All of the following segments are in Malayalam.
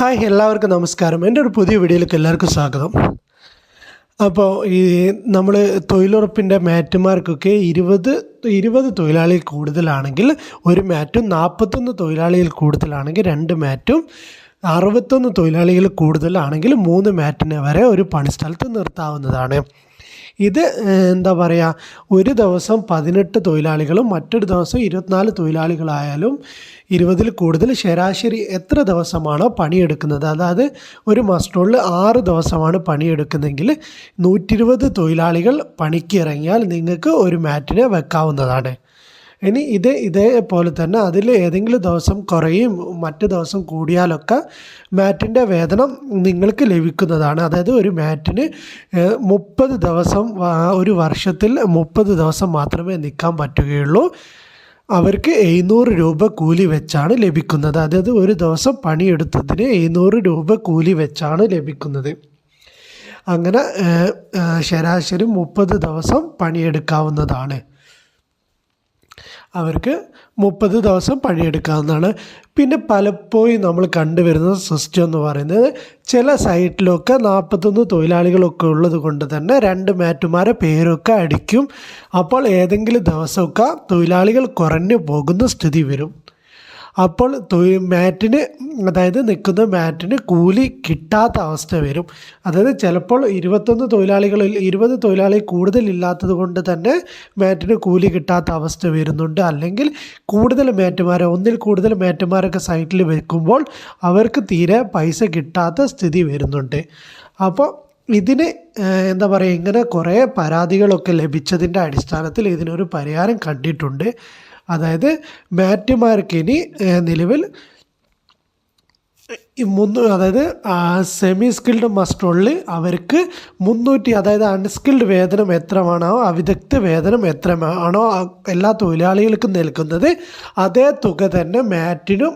ഹായ് എല്ലാവർക്കും നമസ്കാരം. എന്റെ ഒരു പുതിയ വീഡിയോയിലേക്ക് എല്ലാവർക്കും സ്വാഗതം. അപ്പോൾ ഈ നമ്മൾ തൊഴിലുറപ്പിന്റെ മാറ്റുമാർക്കൊക്കെ ഇരുപത് ഇരുപത് തൊഴിലാളിയിൽ കൂടുതലാണെങ്കിൽ ഒരു മാറ്റും നാൽപ്പത്തൊന്ന് തൊഴിലാളിയിൽ കൂടുതലാണെങ്കിൽ രണ്ട് മാറ്റും അറുപത്തൊന്ന് തൊഴിലാളികൾ കൂടുതലാണെങ്കിൽ മൂന്ന് മാറ്റിനെ വരെ ഒരു പണിസ്ഥലത്ത് നിർത്താവുന്നതാണ്. ഇത് എന്താ പറയുക ഒരു ദിവസം പതിനെട്ട് തൊഴിലാളികളും മറ്റൊരു ദിവസം ഇരുപത്തിനാല് തൊഴിലാളികളായാലും ഇരുപതിൽ കൂടുതൽ ശരാശരി എത്ര ദിവസമാണോ പണിയെടുക്കുന്നത്? അതായത് ഒരു മസ്റ്റോളിൽ ആറ് ദിവസമാണ് പണിയെടുക്കുന്നതെങ്കിൽ നൂറ്റി ഇരുപത് തൊഴിലാളികൾ പണിക്ക് ഇറങ്ങിയാൽ നിങ്ങൾക്ക് ഒരു മാറ്റിനെ വെക്കാവുന്നതാണ്. ഇനി ഇത് ഇതേപോലെ തന്നെ അതിൽ ഏതെങ്കിലും ദിവസം കുറയും മറ്റു ദിവസം കൂടിയാലൊക്കെ മാറ്റിന്റെ വേതനം നിങ്ങൾക്ക് ലഭിക്കുന്നതാണ്. അതായത് ഒരു മാറ്റിന് മുപ്പത് ദിവസം ഒരു വർഷത്തിൽ മുപ്പത് ദിവസം മാത്രമേ നിൽക്കാൻ പറ്റുകയുള്ളൂ. അവർക്ക് എഴുന്നൂറ് രൂപ കൂലി വെച്ചാണ് ലഭിക്കുന്നത്. അതായത് ഒരു ദിവസം പണിയെടുത്തതിന് എഴുന്നൂറ് രൂപ കൂലി വെച്ചാണ് ലഭിക്കുന്നത്. അങ്ങനെ ശരാശരി മുപ്പത് ദിവസം പണിയെടുക്കാവുന്നതാണ്. അവർക്ക് മുപ്പത് ദിവസം പണിയെടുക്കാവുന്നതാണ്. പിന്നെ പലപ്പോഴും നമ്മൾ കണ്ടുവരുന്ന സിസ്റ്റം എന്ന് പറയുന്നത് ചില സൈറ്റിലൊക്കെ നാൽപ്പത്തൊന്ന് തൊഴിലാളികളൊക്കെ ഉള്ളത് കൊണ്ട് തന്നെ രണ്ട് മാറ്റുമാരെ പേരൊക്കെ അടിക്കും. അപ്പോൾ ഏതെങ്കിലും ദിവസമൊക്കെ തൊഴിലാളികൾ കുറഞ്ഞു പോകുന്ന സ്ഥിതി വരും. അപ്പോൾ മാറ്റിന് അതായത് നിൽക്കുന്ന മാറ്റിന് കൂലി കിട്ടാത്ത അവസ്ഥ വരും. അതായത് ചിലപ്പോൾ ഇരുപത്തൊന്ന് തൊഴിലാളികളിൽ ഇരുപത് തൊഴിലാളി കൂടുതൽ ഇല്ലാത്തത് കൊണ്ട് തന്നെ മാറ്റിന് കൂലി കിട്ടാത്ത അവസ്ഥ വരുന്നുണ്ട്. അല്ലെങ്കിൽ കൂടുതൽ മാറ്റുമാരെ ഒന്നിൽ കൂടുതൽ മാറ്റുമാരൊക്കെ സൈറ്റിൽ വെക്കുമ്പോൾ അവർക്ക് തീരെ പൈസ കിട്ടാത്ത സ്ഥിതി വരുന്നുണ്ട്. അപ്പോൾ ഇതിന് എന്താ പറയുക ഇങ്ങനെ കുറേ പരാതികളൊക്കെ ലഭിച്ചതിന്റെ അടിസ്ഥാനത്തിൽ ഇതിനൊരു പരിഹാരം കണ്ടിട്ടുണ്ട്. അതായത് ബാറ്റുമാർക്ക് ഇനി നിലവിൽ മുന്നൂ അതായത് സെമി സ്കിൽഡ് മസ്റ്ററിൽ അവർക്ക് മുന്നൂറ്റി അതായത് അൺസ്കിൽഡ് വേതനം എത്രയാണോ അവിദഗ്ധ വേതനം എത്രയാണോ ആ എല്ലാ തൊഴിലാളികൾക്കും നൽകുന്നത് അതേ തുക തന്നെ മാറ്റിനും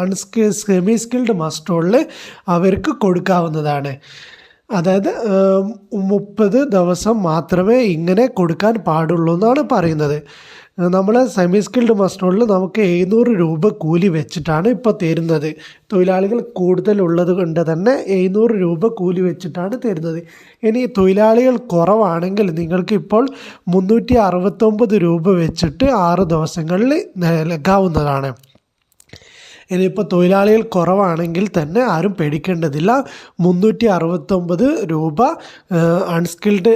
അൺസ്കിൽ സെമി സ്കിൽഡ് മസ്റ്ററിൽ അവർക്ക് കൊടുക്കാവുന്നതാണ്. അതായത് മുപ്പത് ദിവസം മാത്രമേ ഇങ്ങനെ കൊടുക്കാൻ പാടുള്ളൂ എന്നാണ് പറയുന്നത്. നമ്മൾ സെമി സ്കിൽഡ് മസ്റ്ററിൽ നമുക്ക് എഴുന്നൂറ് രൂപ കൂലി വെച്ചിട്ടാണ് ഇപ്പോൾ തരുന്നത്. തൊഴിലാളികൾ കൂടുതലുള്ളത് കൊണ്ട് തന്നെ എഴുന്നൂറ് രൂപ കൂലി വെച്ചിട്ടാണ് തരുന്നത്. ഇനി തൊഴിലാളികൾ കുറവാണെങ്കിൽ നിങ്ങൾക്ക് ഇപ്പോൾ മുന്നൂറ്റി അറുപത്തൊമ്പത് രൂപ വെച്ചിട്ട് ആറ് ദിവസങ്ങളിൽ നൽകാവുന്നതാണ് ഇനിയിപ്പോൾ തൊഴിലാളികൾ കുറവാണെങ്കിൽ തന്നെ ആരും പേടിക്കേണ്ടതില്ല. മുന്നൂറ്റി അറുപത്തൊമ്പത് രൂപ അൺസ്കിൽഡ്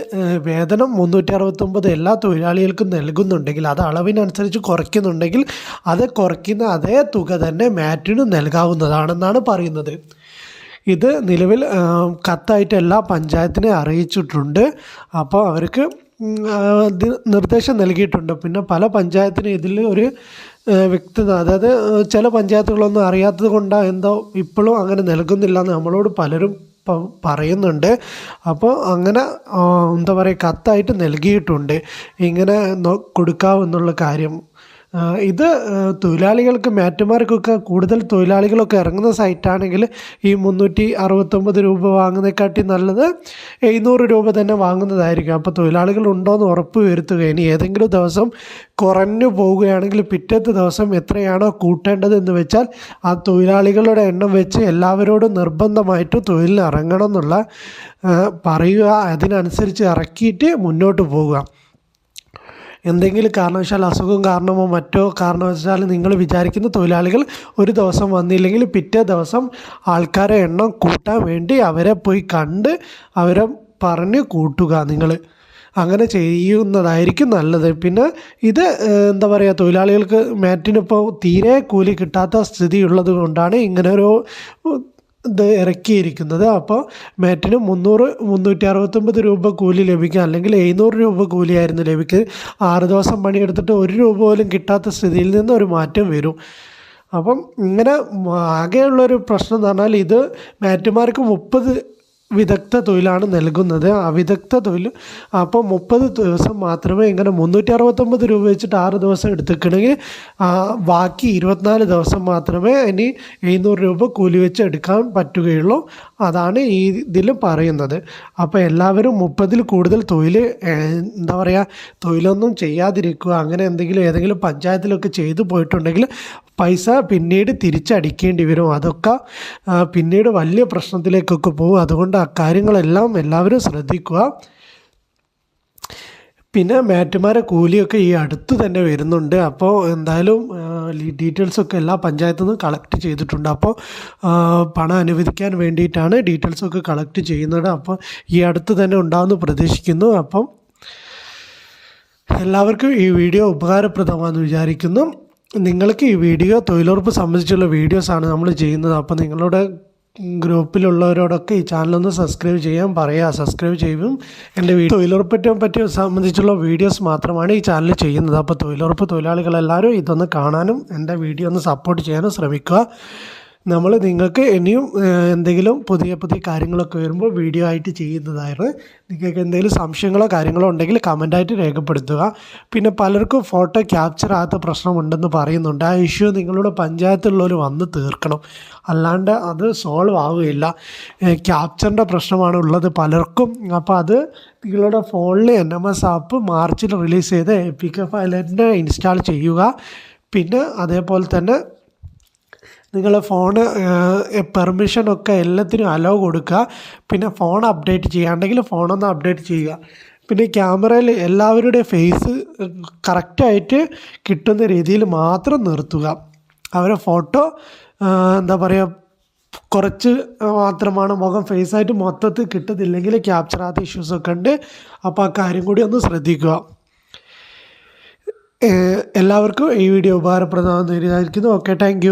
വേതനം മുന്നൂറ്റി അറുപത്തൊമ്പത് എല്ലാ തൊഴിലാളികൾക്കും നൽകുന്നുണ്ടെങ്കിൽ അത് അളവിനനുസരിച്ച് കുറയ്ക്കുന്നുണ്ടെങ്കിൽ അത് കുറയ്ക്കുന്ന അതേ തുക തന്നെ മാറ്റിന് നൽകാവുന്നതാണെന്നാണ് പറയുന്നത്. ഇത് നിലവിൽ കത്തായിട്ട് എല്ലാ പഞ്ചായത്തിനെ അറിയിച്ചിട്ടുണ്ട്. അപ്പോൾ അവർക്ക് നിർദ്ദേശം നൽകിയിട്ടുണ്ട്. പിന്നെ പല പഞ്ചായത്തിനും ഇതിൽ ഒരു വ്യക്തത. അതായത് ചില പഞ്ചായത്തുകളൊന്നും അറിയാത്തത് കൊണ്ടാണ് എന്തോ ഇപ്പോഴും അങ്ങനെ നൽകുന്നില്ല എന്ന് നമ്മളോട് പലരും പറയുന്നുണ്ട്. അപ്പോൾ അങ്ങനെ എന്താ പറയുക കത്തായിട്ട് നൽകിയിട്ടുണ്ട്. ഇങ്ങനെ കൊടുക്കാമെന്നുള്ള കാര്യം ഇത് തൊഴിലാളികൾക്ക് മാറ്റുമാർക്കൊക്കെ കൂടുതൽ തൊഴിലാളികളൊക്കെ ഇറങ്ങുന്ന സൈറ്റാണെങ്കിൽ ഈ മുന്നൂറ്റി അറുപത്തൊമ്പത് രൂപ വാങ്ങുന്നതിനെക്കാട്ടി നല്ലത് എഴുന്നൂറ് രൂപ തന്നെ വാങ്ങുന്നതായിരിക്കും. അപ്പോൾ തൊഴിലാളികൾ ഉണ്ടോയെന്ന് ഉറപ്പ് വരുത്തുക. ഇനി ഏതെങ്കിലും ദിവസം കുറഞ്ഞു പോവുകയാണെങ്കിൽ പിറ്റത്തെ ദിവസം എത്രയാണോ കൂട്ടേണ്ടത് എന്ന് വെച്ചാൽ ആ തൊഴിലാളികളുടെ എണ്ണം വെച്ച് എല്ലാവരോടും നിർബന്ധമായിട്ട് തൊഴിലിന് ഇറങ്ങണം എന്നുള്ള പറയുക. അതിനനുസരിച്ച് ഇറക്കിയിട്ട് മുന്നോട്ട് പോകുക എന്തെങ്കിലും കാരണവശാൽ അസുഖം കാരണമോ മറ്റോ കാരണവശാൽ നിങ്ങൾ വിചാരിക്കുന്ന തൊഴിലാളികൾ ഒരു ദിവസം വന്നില്ലെങ്കിൽ പിറ്റേ ദിവസം ആൾക്കാരെ എണ്ണം കൂട്ടാൻ വേണ്ടി അവരെ പോയി കണ്ട് അവരെ പറഞ്ഞ് കൂട്ടുക നിങ്ങൾ. അങ്ങനെ ചെയ്യുന്നതായിരിക്കും നല്ലത്. പിന്നെ ഇത് എന്താ പറയുക തൊഴിലാളികൾക്ക് മാറ്റിനിപ്പോൾ തീരെ കൂലി കിട്ടാത്ത സ്ഥിതി ഉള്ളത് കൊണ്ടാണ് ഇങ്ങനെ ഒരു ഇത് ഇറക്കിയിരിക്കുന്നത്. അപ്പോൾ മാറ്റിന് മുന്നൂറ് മുന്നൂറ്റി അറുപത്തൊമ്പത് രൂപ കൂലി ലഭിക്കുക അല്ലെങ്കിൽ എഴുന്നൂറ് രൂപ കൂലിയായിരുന്നു ലഭിക്കുക. ആറ് ദിവസം പണിയെടുത്തിട്ട് ഒരു രൂപ പോലും കിട്ടാത്ത സ്ഥിതിയിൽ നിന്ന് ഒരു മാറ്റം വരും. അപ്പം ഇങ്ങനെ ആകെയുള്ളൊരു പ്രശ്നം എന്ന് പറഞ്ഞാൽ ഇത് മാറ്റുമാർക്ക് മുപ്പത് വിദഗ്ധ തൊഴിലാണ് നൽകുന്നത്. അവിദഗ്ധ തൊഴിൽ അപ്പോൾ മുപ്പത് ദിവസം മാത്രമേ ഇങ്ങനെ മുന്നൂറ്റി അറുപത്തൊമ്പത് രൂപ വെച്ചിട്ട് ആറ് ദിവസം എടുത്തിക്കണമെങ്കിൽ ബാക്കി ഇരുപത്തിനാല് ദിവസം മാത്രമേ ഇനി എഴുന്നൂറ് രൂപ കൂലി വെച്ച് എടുക്കാൻ പറ്റുകയുള്ളൂ. അതാണ് ഈ ഇതിൽ പറയുന്നത്. അപ്പോൾ എല്ലാവരും മുപ്പതിൽ കൂടുതൽ തൊഴിൽ എന്താ പറയുക തൊഴിലൊന്നും ചെയ്യാതിരിക്കുക അങ്ങനെ എന്തെങ്കിലും ഏതെങ്കിലും പഞ്ചായത്തിലൊക്കെ ചെയ്തു പോയിട്ടുണ്ടെങ്കിൽ പൈസ പിന്നീട് തിരിച്ചടിക്കേണ്ടി വരും. അതൊക്കെ പിന്നീട് വലിയ പ്രശ്നത്തിലേക്കൊക്കെ പോകും. അതുകൊണ്ട് ആ കാര്യങ്ങളെല്ലാം എല്ലാവരും ശ്രദ്ധിക്കുക. പിന്നെ മാറ്റുമാരെ കൂലിയൊക്കെ ഈ അടുത്ത് തന്നെ വരുന്നുണ്ട്. അപ്പോൾ എന്തായാലും ഡീറ്റെയിൽസൊക്കെ എല്ലാ പഞ്ചായത്തു നിന്നും കളക്ട് ചെയ്തിട്ടുണ്ട്. അപ്പോൾ പണം അനുവദിക്കാൻ വേണ്ടിയിട്ടാണ് ഡീറ്റെയിൽസൊക്കെ കളക്ട് ചെയ്യുന്നത്. അപ്പോൾ ഈ അടുത്ത് തന്നെ ഉണ്ടാകുമെന്ന് പ്രതീക്ഷിക്കുന്നു. അപ്പം എല്ലാവർക്കും ഈ വീഡിയോ ഉപകാരപ്രദമാണെന്ന് വിചാരിക്കുന്നു. നിങ്ങൾക്ക് ഈ വീഡിയോ തൊഴിലുറപ്പ് സംബന്ധിച്ചുള്ള വീഡിയോസാണ് നമ്മൾ ചെയ്യുന്നത്. അപ്പോൾ നിങ്ങളുടെ ഗ്രൂപ്പിലുള്ളവരോടൊക്കെ ഈ ചാനലൊന്ന് സബ്സ്ക്രൈബ് ചെയ്യാൻ പറയുക സബ്സ്ക്രൈബ് ചെയ്യും. എന്റെ വീഡിയോ തൊഴിലുറപ്പിനെ പറ്റി സംബന്ധിച്ചുള്ള വീഡിയോസ് മാത്രമാണ് ഈ ചാനൽ ചെയ്യുന്നത്. അപ്പോൾ തൊഴിലുറപ്പ് തൊഴിലാളികളെല്ലാവരും ഇതൊന്ന് കാണാനും എന്റെ വീഡിയോ ഒന്ന് സപ്പോർട്ട് ചെയ്യാനും ശ്രമിക്കുക. നമ്മൾ നിങ്ങൾക്ക് ഇനിയും എന്തെങ്കിലും പുതിയ പുതിയ കാര്യങ്ങളൊക്കെ വരുമ്പോൾ വീഡിയോ ആയിട്ട് ചെയ്യുന്നതായിരുന്നു. നിങ്ങൾക്ക് എന്തെങ്കിലും സംശയങ്ങളോ കാര്യങ്ങളോ ഉണ്ടെങ്കിൽ കമന്റായിട്ട് രേഖപ്പെടുത്തുക. പിന്നെ പലർക്കും ഫോട്ടോ ക്യാപ്ചർ ആകാത്ത പ്രശ്നമുണ്ടെന്ന് പറയുന്നുണ്ട്. ആ ഇഷ്യൂ നിങ്ങളുടെ പഞ്ചായത്തുള്ളവർ വന്ന് തീർക്കണം. അല്ലാണ്ട് അത് സോൾവ് ആവുകയില്ല. ക്യാപ്ചറിന്റെ പ്രശ്നമാണ് ഉള്ളത് പലർക്കും. അപ്പോൾ അത് നിങ്ങളുടെ ഫോണിൽ എൻ എം എസ് ആപ്പ് മാർച്ചിൽ റിലീസ് ചെയ്ത് എപ്പിക്ക ഫയലിന്റെ ഇൻസ്റ്റാൾ ചെയ്യുക. പിന്നെ അതേപോലെ തന്നെ നിങ്ങളെ ഫോണ് പെർമിഷനൊക്കെ എല്ലാത്തിനും അലോ കൊടുക്കുക. പിന്നെ ഫോൺ അപ്ഡേറ്റ് ചെയ്യാണ്ടെങ്കിൽ ഫോണൊന്ന് അപ്ഡേറ്റ് ചെയ്യുക. പിന്നെ ക്യാമറയിൽ എല്ലാവരുടെയും ഫേസ് കറക്റ്റായിട്ട് കിട്ടുന്ന രീതിയിൽ മാത്രം നിർത്തുക. അവരെ ഫോട്ടോ എന്താ പറയുക കുറച്ച് മാത്രമാണ് മുഖം ഫേസായിട്ട് മൊത്തത്തിൽ കിട്ടുന്നില്ലെങ്കിൽ ഇഷ്യൂസ് ഇഷ്യൂസൊക്കെ ഉണ്ട്. അപ്പോൾ ആ കാര്യം കൂടി ഒന്ന് ശ്രദ്ധിക്കുക. എല്ലാവർക്കും ഈ വീഡിയോ ഉപകാരപ്രദമാകുന്ന വിചാരിക്കുന്നു ഓക്കെ താങ്ക്